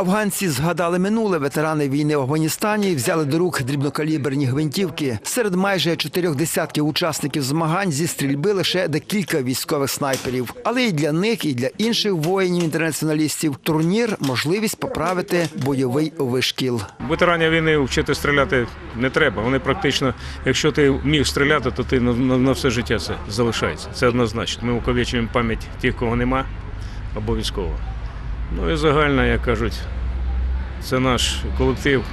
Афганці згадали минуле. Ветерани війни в Афганістані взяли до рук дрібнокаліберні гвинтівки. Серед майже чотирьох десятків учасників змагань зі стрільби лише декілька військових снайперів. Але і для них, і для інших воїнів-інтернаціоналістів турнір можливість поправити бойовий вишкіл. Ветеранів війни вчити стріляти не треба. Вони практично, якщо ти вмів стріляти, то ти на все життя це залишається. Це однозначно. Ми уковічуємо пам'ять тих, кого нема, обов'язково. Ну і загально, як кажуть, це наш колектив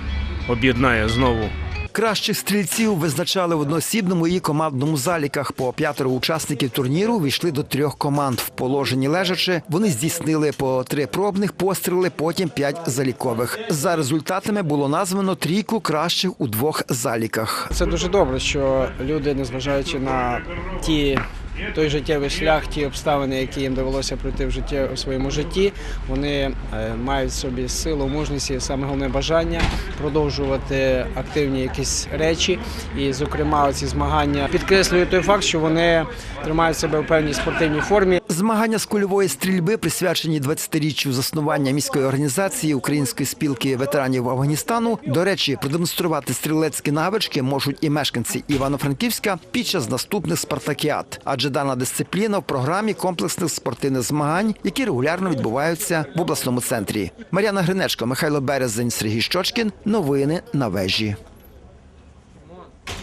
об'єднає знову Кращих стрільців визначали в одноосібному і командному заліках. По п'ятеро учасників турніру війшли до трьох команд. В положенні лежачи вони здійснили по три пробних постріли, потім п'ять залікових. За результатами було названо трійку кращих у двох заліках. Це дуже добре, що люди, незважаючи на ті. Той життєвий шлях, ті обставини, які їм довелося пройти в житті у своєму житті, вони е, мають в собі силу, мужність і саме головне бажання продовжувати активні якісь речі. І, зокрема, ці змагання підкреслюють той факт, що вони тримають себе в певній спортивній формі. Змагання з кульової стрільби присвячені 20-річчю заснування міської організації Української спілки ветеранів Афганістану. До речі, продемонструвати стрілецькі навички можуть і мешканці Івано-Франківська під час наступних спартакіад, адже дана дисципліна в програмі комплексних спортивних змагань, які регулярно відбуваються в обласному центрі. Мар'яна Гринечко, Михайло Березень, Сергій Щочкін. Новини на вежі.